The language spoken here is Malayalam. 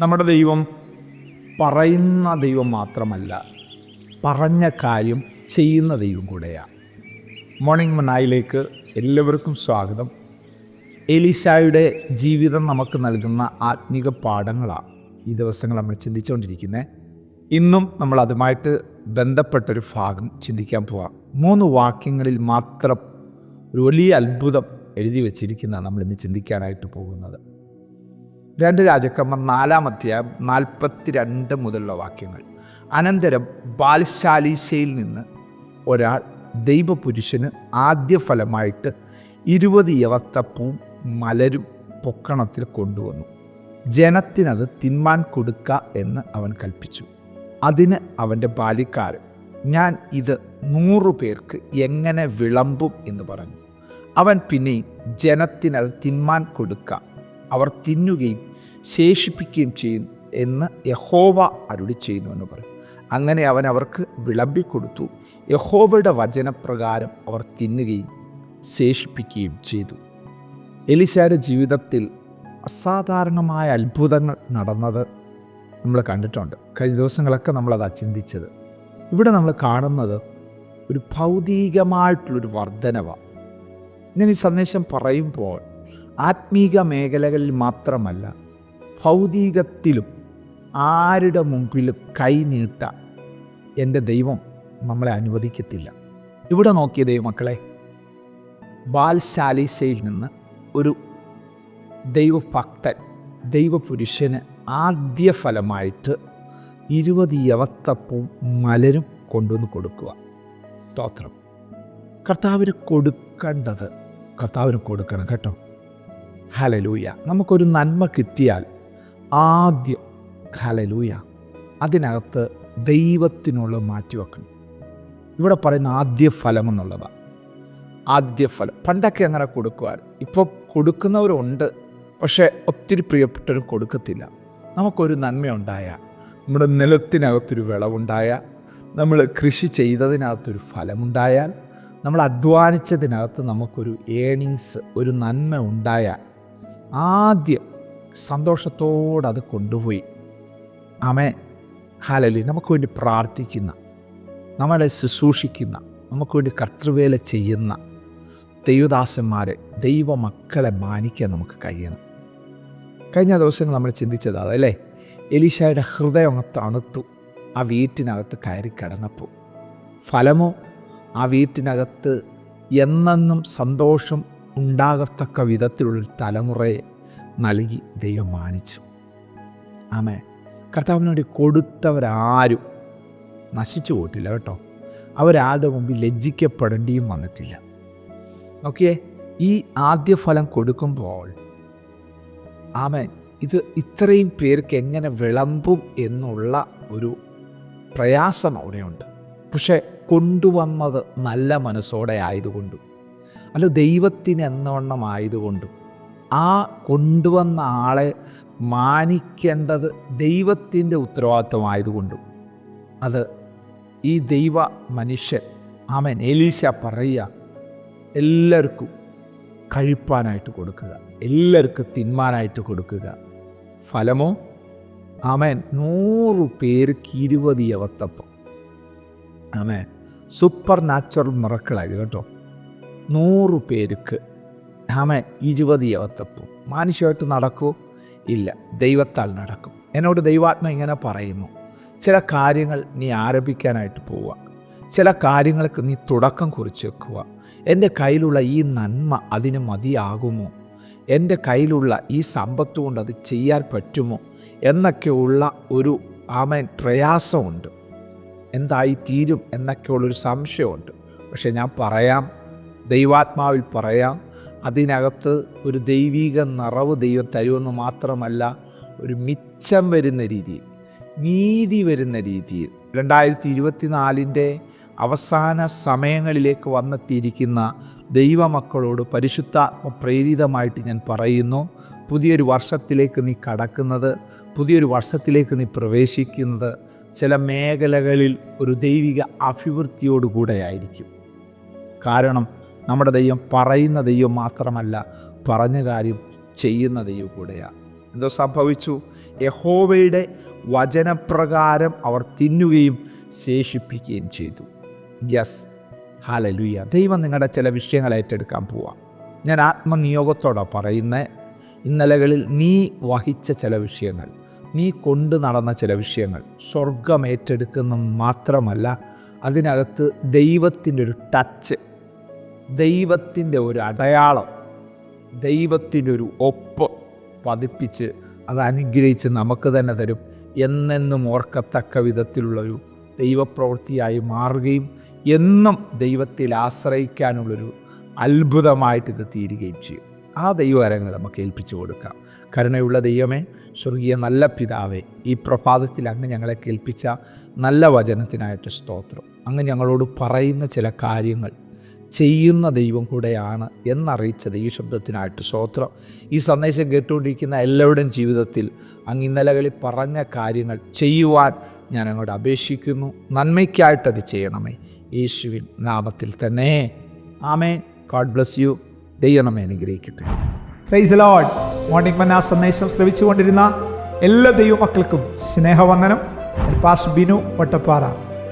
നമ്മുടെ ദൈവം പറയുന്ന ദൈവം മാത്രമല്ല പറഞ്ഞ കാര്യം ചെയ്യുന്ന ദൈവം കൂടെയാണ്. മോർണിംഗ് മനായിലേക്ക് എല്ലാവർക്കും സ്വാഗതം. എലിസായുടെ ജീവിതം നമുക്ക് നൽകുന്ന ആത്മീക പാഠങ്ങളാണ് ഈ ദിവസങ്ങൾ നമ്മൾ ചിന്തിച്ചുകൊണ്ടിരിക്കുന്നത്. ഇന്നും നമ്മൾ അതുമായിട്ട് ബന്ധപ്പെട്ടൊരു ഭാഗം ചിന്തിക്കാൻ പോവാം. മൂന്ന് വാക്യങ്ങളിൽ മാത്രം ഒരു വലിയ അത്ഭുതം എഴുതി വച്ചിരിക്കുന്ന നമ്മൾ ഇന്ന് ചിന്തിക്കാനായിട്ട് പോകുന്നത്. രണ്ട് രാജാക്കന്മാർ നാലാം അധ്യായം നാൽപ്പത്തി രണ്ട് മുതലുള്ള വാക്യങ്ങൾ. അനന്തരം ബാൽശാലീശയിൽ നിന്ന് ഒരാൾ ദൈവപുരുഷന് ആദ്യ ഫലമായിട്ട് ഇരുപത് യവത്തപ്പവും മലരും പൊക്കണത്തിൽ കൊണ്ടുവന്നു. ജനത്തിനത് തിന്മാൻ കൊടുക്ക എന്ന് അവൻ കൽപ്പിച്ചു. അതിന് അവന്റെ ബാല്യക്കാരൻ ഞാൻ ഇത് നൂറു പേർക്ക് എങ്ങനെ വിളമ്പും? എന്ന് പറഞ്ഞു. അവൻ പിന്നെ ജനത്തിനത് തിന്മാൻ കൊടുക്ക. അവർ തിന്നുകയും ശേഷിപ്പിക്കുകയും ചെയ്യും എന്ന് യഹോവ അരുളി ചെയ്യുന്നു എന്ന് പറയും. അങ്ങനെ അവൻ അവർക്ക് വിളമ്പിക്കൊടുത്തു യഹോവയുടെ വചനപ്രകാരം അവർ തിന്നുകയും ശേഷിപ്പിക്കുകയും ചെയ്തു. എലിശായുടെ ജീവിതത്തിൽ അസാധാരണമായ അത്ഭുതങ്ങൾ നടന്നത് നമ്മൾ കണ്ടിട്ടുണ്ട്. കഴിഞ്ഞ ദിവസങ്ങളൊക്കെ നമ്മളത് ചിന്തിച്ചത്. ഇവിടെ നമ്മൾ കാണുന്നത് ഒരു ഭൗതികമായിട്ടുള്ളൊരു വർധനവാണ് ഞാൻ ഈ സന്ദേശം പറയുമ്പോൾ ആത്മീക മേഖലകളിൽ മാത്രമല്ല ഭൗതികത്തിലും ആരുടെ മുമ്പിലും കൈ നീട്ടാൻ എന്റെ ദൈവം നമ്മളെ അനുവദിക്കത്തില്ല. ഇവിടെ നോക്കിയ ദൈവമക്കളെ ബാൽശാലിസയിൽ നിന്ന് ഒരു ദൈവഭക്തൻ ദൈവപുരുഷന് ആദ്യ ഫലമായിട്ട് ഇരുപത് യവത്തപ്പവും മലരും കൊണ്ടുവന്ന് കൊടുക്കുക. സ്തോത്രം. കർത്താവിന് കൊടുക്കേണ്ടത് കർത്താവിന് കൊടുക്കണം കേട്ടോ. ഹലലൂയ നമുക്കൊരു നന്മ കിട്ടിയാൽ ആദ്യം ഹലലൂയ അതിനകത്ത് ദൈവത്തിനുള്ള മാറ്റിവെക്കണം. ഇവിടെ പറയുന്ന ആദ്യ ഫലം എന്നുള്ളതാണ് ആദ്യ ഫലം. പണ്ടൊക്കെ അങ്ങനെ കൊടുക്കുവാൻ. ഇപ്പോൾ കൊടുക്കുന്നവരുണ്ട് പക്ഷേ ഒത്തിരി പ്രിയപ്പെട്ടവരും കൊടുക്കത്തില്ല. നമുക്കൊരു നന്മയുണ്ടായ നമ്മുടെ നിലത്തിനകത്തൊരു വിളവുണ്ടായ നമ്മൾ കൃഷി ചെയ്തതിനകത്തൊരു ഫലമുണ്ടായാൽ നമ്മൾ അധ്വാനിച്ചതിനകത്ത് നമുക്കൊരു ഏണിങ്സ് ഒരു നന്മ ഉണ്ടായാൽ ആദ്യം സന്തോഷത്തോടെ അത് കൊണ്ടുപോയി. ആമേ ഹാലലി നമുക്ക് വേണ്ടി പ്രാർത്ഥിക്കുന്ന നമ്മളെ ശുശ്രൂഷിക്കുന്ന നമുക്ക് വേണ്ടി കർത്തൃവേല ചെയ്യുന്ന ദൈവദാസന്മാരെ ദൈവമക്കളെ മാനിക്കാൻ നമുക്ക് കഴിയണം. കഴിഞ്ഞ ദിവസങ്ങൾ നമ്മൾ ചിന്തിച്ചത് അതല്ലേ എലീശായുടെ ഹൃദയം അങ്ങ് തണുത്തു ആ വീട്ടിനകത്ത് കയറി കിടന്നപ്പോൾ ഫലമോ? ആ വീട്ടിനകത്ത് എന്നെന്നും സന്തോഷം ഉണ്ടാകത്തക്ക വിധത്തിലുള്ളൊരു തലമുറയെ നൽകി ദൈവം മാനിച്ചു. ആമേ കർത്താവിന് വേണ്ടി കൊടുത്തവരാരും നശിച്ചു പോയിട്ടില്ല കേട്ടോ. അവരാരുടെ മുമ്പിൽ ലജ്ജിക്കപ്പെടേണ്ടിയും വന്നിട്ടില്ല. നോക്കിയേ ഈ ആദ്യ ഫലം കൊടുക്കുമ്പോൾ ആമേൻ ഇത് ഇത്രയും പേർക്ക് എങ്ങനെ വിളമ്പും എന്നുള്ള ഒരു പ്രയാസം അവിടെയുണ്ട്. പക്ഷേ കൊണ്ടുവന്നത് നല്ല മനസ്സോടെ ആയതുകൊണ്ടും അല്ല ദൈവത്തിന് എന്നവണ്ണം ആയതുകൊണ്ടും ആ കൊണ്ടുവന്ന ആളെ മാനിക്കേണ്ടത് ദൈവത്തിന്റെ ഉത്തരവാദിത്വമായതുകൊണ്ടും. അത് ഈ ദൈവ മനുഷ്യൻ ആമൻ എലീശ പറയുക എല്ലാവർക്കും കഴിപ്പാനായിട്ട് കൊടുക്കുക എല്ലാവർക്കും തിന്മാനായിട്ട് കൊടുക്കുക. ഫലമോ? ആമേൻ നൂറ് പേർക്ക് ഇരുപത് യവത്തപ്പം. ആമേ സൂപ്പർ നാച്ചുറൽ മിറക്കിളായത് കേട്ടോ. നൂറ് പേർക്ക് ആമേൻ ഇരുപത് യവത്തപ്പം മാനുഷ്യമായിട്ട് നടക്കൂ ഇല്ല ദൈവത്താൽ നടക്കും. എന്നോട് ദൈവാത്മ ഇങ്ങനെ പറയുന്നു. ചില കാര്യങ്ങൾ നീ ആരംഭിക്കാനായിട്ട് പോവുക. ചില കാര്യങ്ങൾക്ക് നീ തുടക്കം കുറിച്ച് വെക്കുക. എന്റെ കയ്യിലുള്ള ഈ നന്മ അതിന് മതിയാകുമോ? എന്റെ കയ്യിലുള്ള ഈ സമ്പത്ത് കൊണ്ട് അത് ചെയ്യാൻ പറ്റുമോ? എന്നൊക്കെയുള്ള ഒരു ആമൻ പ്രയാസമുണ്ട്. എന്തായി തീരും എന്നൊക്കെയുള്ളൊരു സംശയമുണ്ട്. പക്ഷേ ഞാൻ പറയാം ദൈവാത്മാവിൽ പറയാം. അതിനകത്ത് ഒരു ദൈവീക നിറവ് ദൈവം തരുമെന്ന് മാത്രമല്ല ഒരു മിച്ചം വരുന്ന രീതിയിൽ നീതി വരുന്ന രീതിയിൽ. രണ്ടായിരത്തി ഇരുപത്തിനാലിന്റെ അവസാന സമയങ്ങളിലേക്ക് വന്നെത്തിയിരിക്കുന്ന ദൈവമക്കളോട് പരിശുദ്ധാത്മ പ്രേരിതമായിട്ട് ഞാൻ പറയുന്നു പുതിയൊരു വർഷത്തിലേക്ക് നീ കടക്കുന്നത് പുതിയൊരു വർഷത്തിലേക്ക് നീ പ്രവേശിക്കുന്നത് ചില മേഖലകളിൽ ഒരു ദൈവിക അഭിവൃദ്ധിയോടുകൂടെ ആയിരിക്കും കാരണം നമ്മുടെ ദൈവം പറയുന്ന ദൈവം മാത്രമല്ല പറഞ്ഞ കാര്യം ചെയ്യുന്ന ദൈവം കൂടെയാണ് എന്തോ സംഭവിച്ചു? യഹോവയുടെ വചനപ്രകാരം അവർ തിന്നുകയും ശേഷിപ്പിക്കുകയും ചെയ്തു. യെസ് ഹാലലുയ്യ ദൈവം നിങ്ങളുടെ ചില വിഷയങ്ങൾ ഏറ്റെടുക്കാൻ പോവാം. ഞാൻ ആത്മനിയോഗത്തോടെ പറയുന്ന. ഇന്നലകളിൽ നീ വഹിച്ച ചില വിഷയങ്ങൾ നീ കൊണ്ടു നടന്ന ചില വിഷയങ്ങൾ സ്വർഗം ഏറ്റെടുക്കുന്ന മാത്രമല്ല അതിനകത്ത് ദൈവത്തിന്റെ ഒരു ടച്ച് ദൈവത്തിന്റെ ഒരു അടയാളം ദൈവത്തിന്റെ ഒരു ഒപ്പ് പതിപ്പിച്ച് അത് അനുഗ്രഹിച്ച് നമുക്ക് തന്നെ തരും എന്നെന്നും ഓർക്കത്തക്ക വിധത്തിലുള്ളൊരു ദൈവപ്രവൃത്തിയായി മാറുകയും എന്നും ദൈവത്തിൽ ആശ്രയിക്കാനുള്ളൊരു അത്ഭുതമായിട്ട് ഇത് തീരുകയും ചെയ്യും. ആ ദൈവകരങ്ങൾ നമുക്ക് ഏൽപ്പിച്ചു കൊടുക്കാം. കരുണയുള്ള ദൈവമേ സ്വർഗീയ നല്ല പിതാവേ ഈ പ്രഭാതത്തിൽ അങ്ങ് ഞങ്ങളെ കേൾപ്പിച്ച നല്ല വചനത്തിനായിട്ട് സ്തോത്രം. അങ്ങ് ഞങ്ങളോട് പറയുന്ന ചില കാര്യങ്ങൾ ചെയ്യുന്ന ദൈവം കൂടെയാണ് എന്നറിയിച്ചത് ഈ ശബ്ദത്തിനായിട്ട്. സ്തോത്രം. ഈ സന്ദേശം കേട്ടുകൊണ്ടിരിക്കുന്ന എല്ലാവരുടെയും ജീവിതത്തിൽ അങ്ങ് ഇന്നലകളിൽ പറഞ്ഞ കാര്യങ്ങൾ ചെയ്യുവാൻ ഞാൻ അങ്ങോട്ട് അപേക്ഷിക്കുന്നു. നന്മയ്ക്കായിട്ടത് ചെയ്യണമേ. യേശുവിൻ നാമത്തിൽ തന്നെ. ആമേ ഗോഡ് ബ്ലസ് യു ദൈവമേ അനുഗ്രഹിക്കട്ടെ. പ്രൈസ് ലോഡ് മോർണിംഗ് മന്ന സന്ദേശം ശ്രമിച്ചുകൊണ്ടിരുന്ന എല്ലാ ദൈവമക്കൾക്കും സ്നേഹവന്ദനം. പാസ് ബിനു വട്ടപ്പാറ.